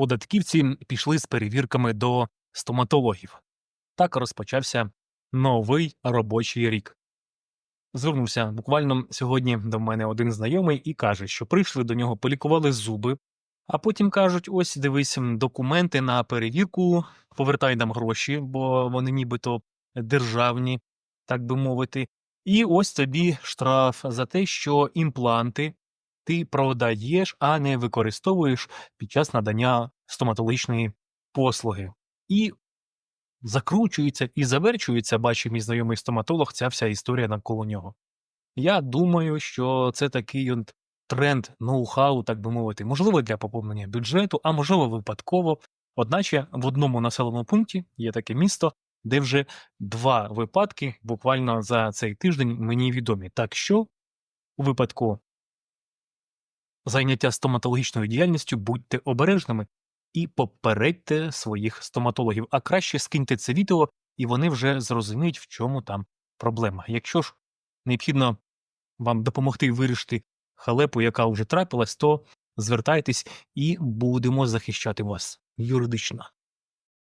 податківці пішли з перевірками до стоматологів. Так розпочався новий робочий рік. Звернувся буквально сьогодні до мене один знайомий і каже, що прийшли до нього, полікували зуби, а потім кажуть: ось дивись документи на перевірку, повертай нам гроші, бо вони нібито державні, так би мовити. І ось тобі штраф за те, що імпланти ти продаєш, а не використовуєш під час надання стоматологічної послуги. І закручується і заверчується, бачив мій знайомий стоматолог, ця вся історія навколо нього. Я думаю, що це такий от тренд ноу-хау, так би мовити, можливо, для поповнення бюджету, а можливо, випадково. Одначе в одному населеному пункті є таке місто, де вже два випадки буквально за цей тиждень мені відомі. Так що у випадку зайняття стоматологічною діяльністю будьте обережними і попередьте своїх стоматологів, а краще скиньте це відео, і вони вже зрозуміють, в чому там проблема. Якщо ж необхідно вам допомогти вирішити халепу, яка вже трапилась, то звертайтесь і будемо захищати вас юридично.